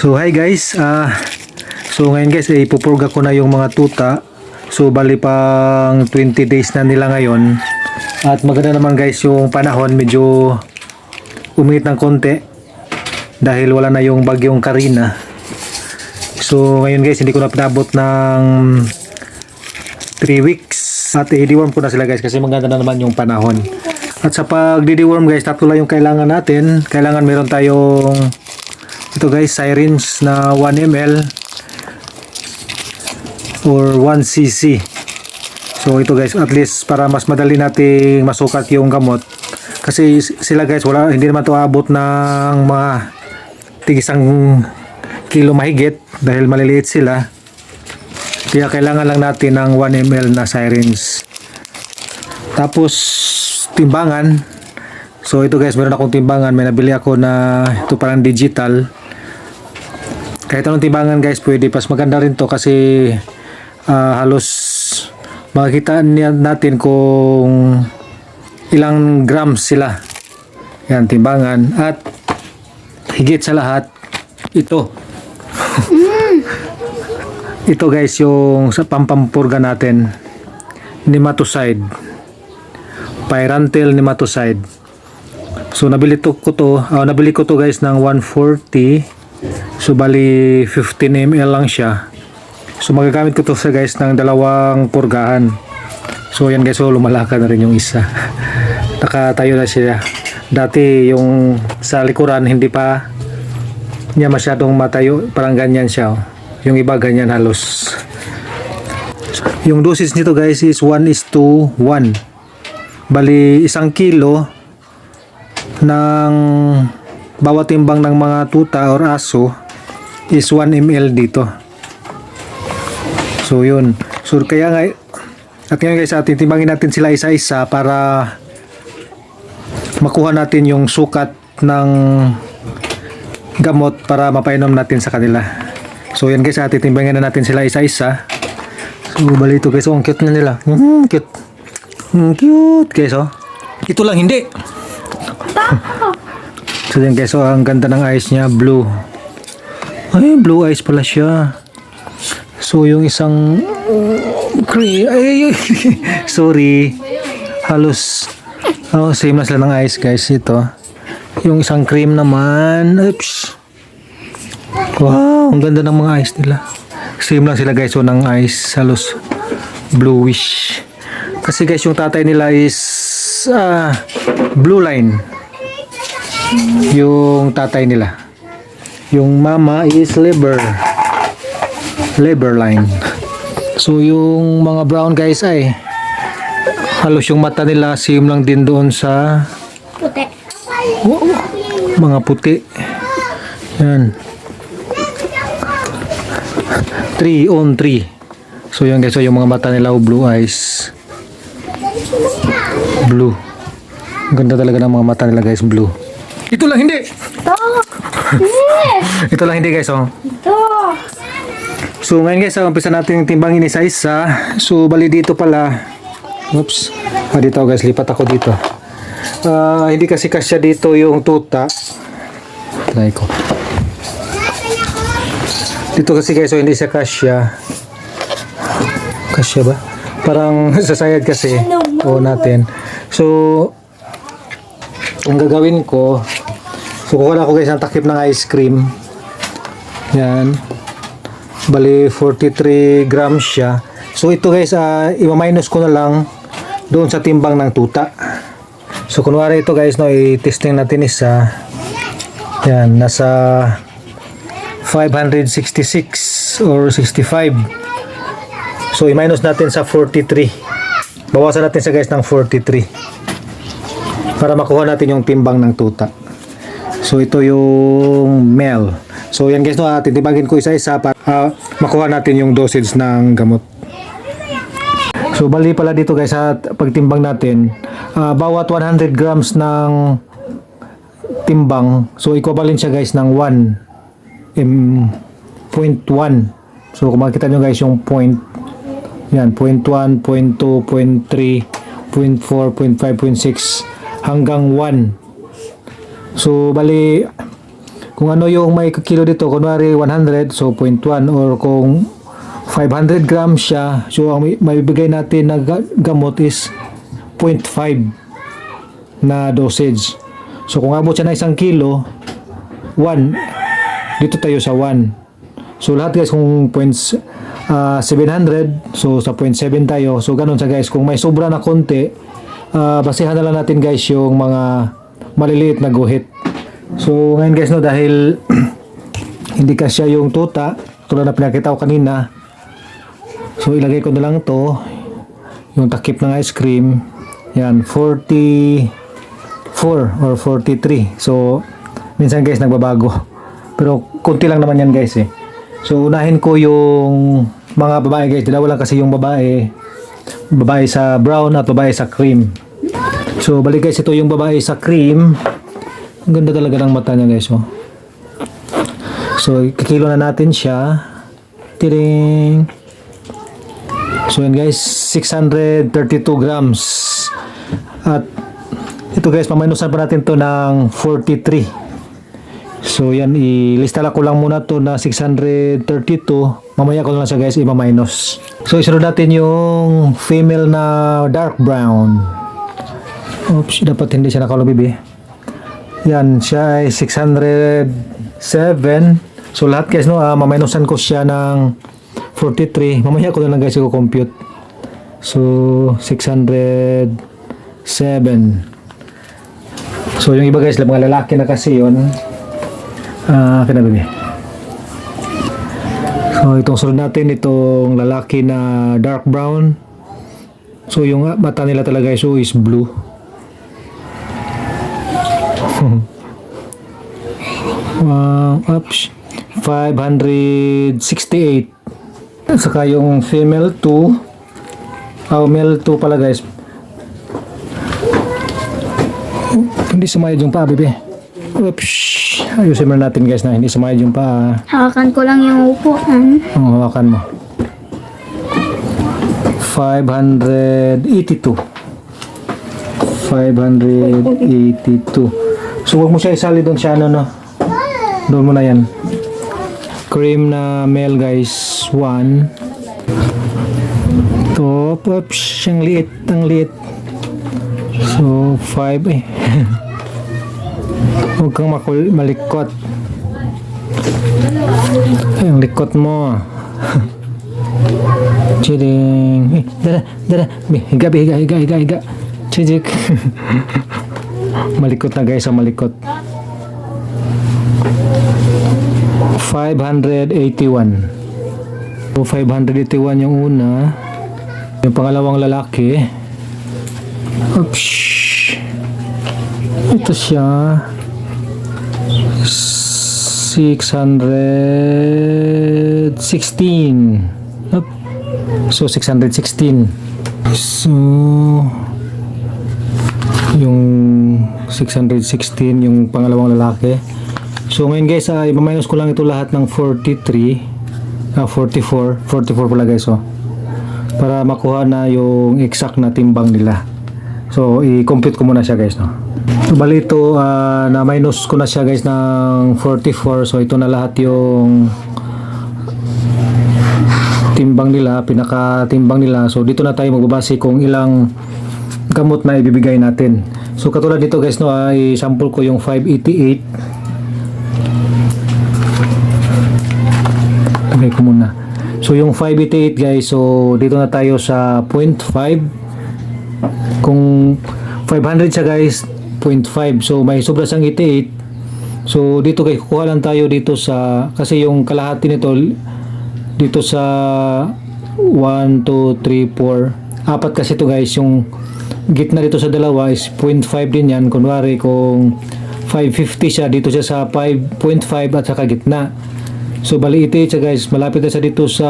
So hi guys, ah so ngayon guys eh, ipupurga ko na yung mga tuta. So bali pang 20 days na nila ngayon. At maganda naman guys yung panahon, medyo uminit ng konti dahil wala na yung bagyong Karina. So ngayon guys, hindi ko na pinabot ng 3 weeks at i-deworm ko na sila guys kasi maganda na naman yung panahon. At sa pag-deworm guys, tatlo lang yung kailangan natin. Kailangan meron tayong ito guys, sirens na 1 ml or 1 cc. So ito guys, at least para mas madali nating masukat yung gamot. Kasi sila guys, wala hindi naman to abot ng mga tigisang kilo mahigit dahil maliliit sila. Kaya kailangan lang natin ng 1 ml na sirens. Tapos timbangan. So ito guys, meron akong timbangan. May nabili ako na ito parang digital. Kahit anong timbangan guys, pwede. Pas maganda rin to kasi ah, halos makikita natin kung ilang grams sila. Yan, timbangan. At higit sa lahat, ito. ito guys, yung sa pampampurga natin. Nematocide. Pyrantel nematocide. So nabili to ko to, ah, nabili ko to guys ng 140. So bali 15 ml lang siya. So magagamit ko to sa guys ng dalawang purgahan. So yan guys, so lumalakad na rin yung isa. Nakatayo na siya. Dati yung sa likuran hindi pa niya masyadong matayo, parang ganyan siya. oh. Yung iba ganyan halos. Yung dosage nito guys is 1 is to 1. Bali isang kilo ng bawat timbang ng mga tuta or aso is 1 ml dito. So yun. So kaya nga at ngayon guys, atin timbangin natin sila isa-isa para makuha natin yung sukat ng gamot para mapainom natin sa kanila. So yan guys, atin timbangin na natin sila isa-isa. So bali ito guys, oh, ang cute na nila. Mm, cute. Mm, cute guys oh. Ito lang hindi. So yan guys, oh, ang ganda ng eyes niya, blue. Ay, blue eyes pala siya. So yung isang Cre- ay, ay, sorry. Halos oh, same na sila ng eyes guys ito. Yung isang cream naman. Oops. Wow, ang ganda ng mga eyes nila. Same lang sila guys so ng eyes halos bluish. Kasi guys yung tatay nila is ah, blue line. Yung tatay nila. Yung mama is liver. Liver line. So yung mga brown guys ay halos yung mata nila same lang din doon sa Puti. Oo, mga puti. Yan. 3 on 3. So yan guys, so yung mga mata nila oh, blue eyes. Blue. Ganda talaga ng mga mata nila guys, blue. Ito lang hindi. Ito. Ito lang hindi guys, oh. Ito. So ngayon guys, uh, umpisa natin yung timbangin isa-isa. So bali dito pala. Oops. Ah, dito guys, lipat ako dito. Ah, hindi kasi kasya dito yung tuta. Try ko. Dito kasi guys, so hindi siya kasya. Kasya ba? Parang sa sayad kasi. O natin. So, ang gagawin ko, so kukuha ako guys ng takip ng ice cream. Yan. Bali 43 grams siya. So ito guys, uh, i-minus ko na lang doon sa timbang ng tuta. So kunwari ito guys, no, i-testing natin isa. Yan, nasa 566 or 65. So i-minus natin sa 43. Bawasan natin sa guys ng 43. Para makuha natin yung timbang ng tuta. So ito yung male. So yan guys no, uh, titibagin ko isa-isa para ah, makuha natin yung dosage ng gamot. So bali pala dito guys sa pagtimbang natin, ah, bawat 100 grams ng timbang, so equivalent siya guys ng 1 m 0.1. So kung makikita nyo guys yung point, yan, 0.1, 0.2, 0.3, 0.4, 0.5, 0.6 hanggang 1. So bali kung ano yung may kilo dito, kunwari 100, so 0.1 or kung 500 grams siya, so ang may, may bigay natin na ga- gamot is 0.5 na dosage. So kung abot siya ng isang kilo, 1, dito tayo sa 1. So lahat guys kung points ah, 700, so sa 0.7 tayo. So ganun sa guys, kung may sobra na konti, ah, basihan na lang natin guys yung mga maliliit na guhit. So ngayon guys no dahil hindi kasya yung tuta, tulad na pinakita ko kanina. So ilagay ko na lang to yung takip ng ice cream. Yan 44 or 43. So minsan guys nagbabago. Pero konti lang naman yan guys eh. So unahin ko yung mga babae guys. Dalawa lang kasi yung babae. Babae sa brown at babae sa cream. So balik guys ito yung babae sa cream. Ang ganda talaga ng mata niya guys oh. So kikilo na natin siya. Tiring. So yan guys, 632 grams. At ito guys, maminusan pa natin to ng 43. So yan, ilista ko lang muna to na 632. Mamaya ko lang siya guys, i-minus. So isunod natin yung female na dark brown. Oops, dapat hindi siya nakalubibi. Yan, siya ay 607. So lahat guys, no, uh, maminusan ko siya ng 43. Mamaya ko na lang guys i-compute. So, 607. So, yung iba guys, mga lalaki na kasi yun. Ah, kinababi. So, itong sunod natin, itong lalaki na dark brown. So, yung mata nila talaga guys, so is blue. wow, ups. 568. Saka yung female 2. Oh, male 2 pala guys. Oh, hindi sumayad yung paa, bebe. Oops. Ayusin muna natin guys na hindi sumayad yung paa. Hawakan ko lang yung upuan. Ang hawakan mo. 582. 582. So, huwag mo siya isali doon siya, ano, no? Doon mo na yan. Cream na male, guys. 1. Top. Oops. Ang liit. Ang liit. So, 5 eh. Huwag kang makul malikot. Ay, ang likot mo. Chiding. Eh, dara, dara. Higa, higa, higa, higa, higa. Chidik. malikot na guys, ang malikot. 581. So, 581 yung una. Yung pangalawang lalaki. Oops. Ito siya. 616. Up. So, 616. So, yung 616, yung pangalawang lalaki. So, ngayon guys, ay minus ko lang ito lahat ng 43. Ah, 44. 44 pala guys, oh. Para makuha na yung exact na timbang nila. So, i-compute ko muna siya guys, no. So, bali ito, ah, na minus ko na siya guys ng 44. So, ito na lahat yung timbang nila, pinaka-timbang nila. So, dito na tayo magbabase kung ilang gamot na ibibigay natin. So, katulad dito guys, no, ay sample ko yung 588. Lagay ko muna. So, yung 588 guys, so, dito na tayo sa 0.5. Kung 500 siya guys, 0.5. So, may sobra siyang 88. So, dito guys, kukuha lang tayo dito sa, kasi yung kalahati nito, dito sa 1, 2, 3, 4. Apat kasi to guys, yung gitna dito sa dalawa is 0.5 din yan. Kunwari kung 550 siya, dito siya sa 5.5 at saka gitna. So, bali ito siya guys, malapit na siya dito sa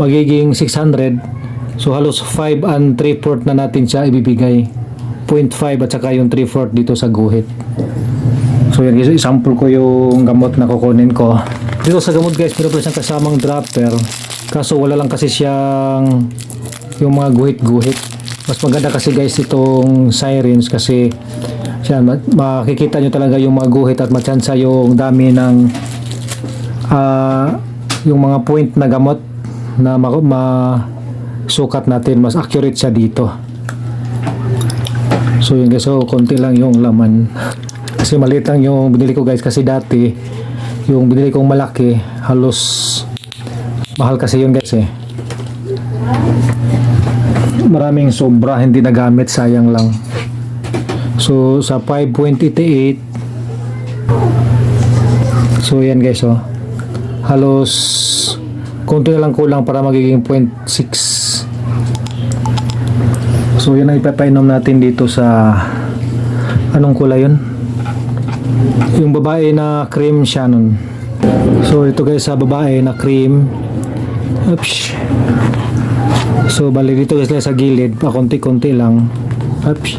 magiging 600. So halos 5 and 3 fourth na natin siya ibibigay. 0.5 at saka yung 3 fourth dito sa guhit. So yan, guys, sample ko yung gamot na kukunin ko. Dito sa gamot guys, meron pa siyang kasamang dropper. Kaso wala lang kasi siyang yung mga guhit-guhit. Mas maganda kasi guys itong sirens kasi ma- makikita nyo talaga yung mga guhit at matsansa yung dami ng ah, yung mga point na gamot na ma- masukat natin. Mas accurate siya dito. So yun guys, so konti lang yung laman. Kasi maliit lang yung binili ko guys kasi dati yung binili kong malaki halos mahal kasi yun guys eh. Maraming sobra hindi nagamit sayang lang. So sa 5.88 So yan guys oh. Halos konti na lang kulang para magiging 0.6 So yun ang ipapainom natin dito sa anong kulay yun? Yung babae na cream Shannon. So ito guys sa babae na cream. Oops. So bali dito guys lang sa gilid, pa konti-konti lang. Oops.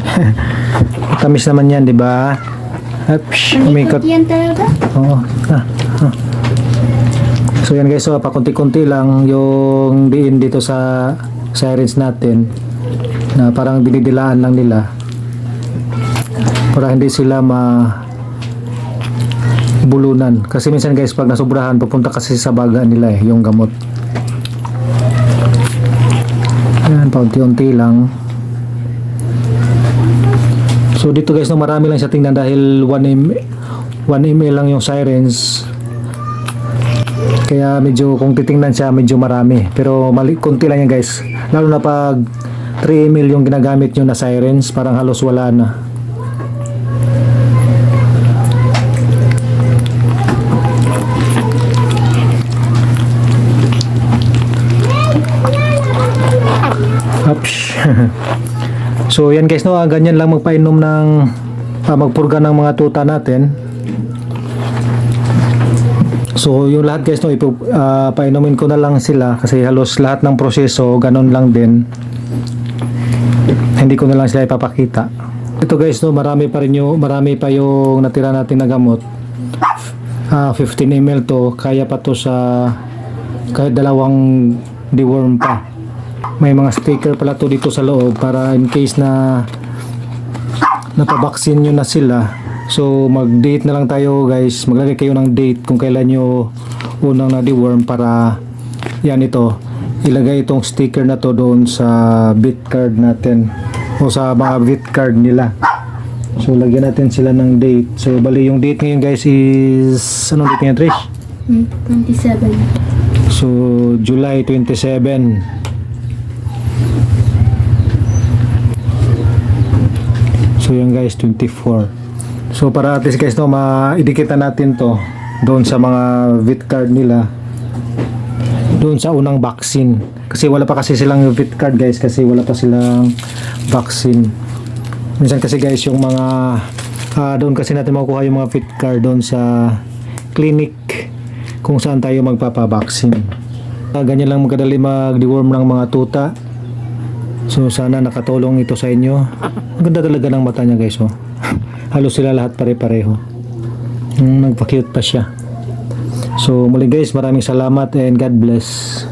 Tamis naman yan, di ba? Oops. Umikot. yan talaga? Oo. Ah, ah. So yan guys, so pakunti-kunti lang yung diin dito sa sirens natin na parang dinidilaan lang nila para hindi sila ma bulunan. Kasi minsan guys, pag nasobrahan, pupunta kasi sa baga nila eh, yung gamot. Yan, paunti-unti lang. So dito guys, no, marami lang siya tingnan dahil 1 ml, 1 ml lang yung sirens. Kaya medyo kung titingnan siya, medyo marami. Pero mali, konti lang yan guys. Lalo na pag 3 ml yung ginagamit nyo na sirens, parang halos wala na. so yan guys no, ah, ganyan lang magpainom ng ah, magpurga ng mga tuta natin. So yung lahat guys no, ipo, ah, painumin ko na lang sila kasi halos lahat ng proseso ganun lang din. Hindi ko na lang sila ipapakita. Ito guys no, marami pa rin yung, marami pa yung natira natin na gamot. Ah, 15 ml to, kaya pa to sa kahit dalawang deworm pa may mga sticker pala to dito sa loob para in case na napabaksin nyo na sila so mag date na lang tayo guys maglagay kayo ng date kung kailan nyo unang na deworm para yan ito ilagay itong sticker na to doon sa bit card natin o sa mga bit card nila so lagyan natin sila ng date so bali yung date ngayon guys is anong date ngayon Trish? Hmm, 27. So, July 27. So, yan guys, 24. So, para at least guys, no, maidikit na natin to doon sa mga VIT card nila. Doon sa unang vaccine. Kasi wala pa kasi silang VIT card guys kasi wala pa silang vaccine. Minsan kasi guys, yung mga ah, doon kasi natin makukuha yung mga VIT card doon sa clinic kung saan tayo magpapabaksin. Ah, ganyan lang magkadali mag-deworm ng mga tuta. So sana nakatulong ito sa inyo. Ang ganda talaga ng mata niya guys oh. Halos sila lahat pare-pareho. Mm, nagpa-cute pa siya. So muli guys, maraming salamat and God bless.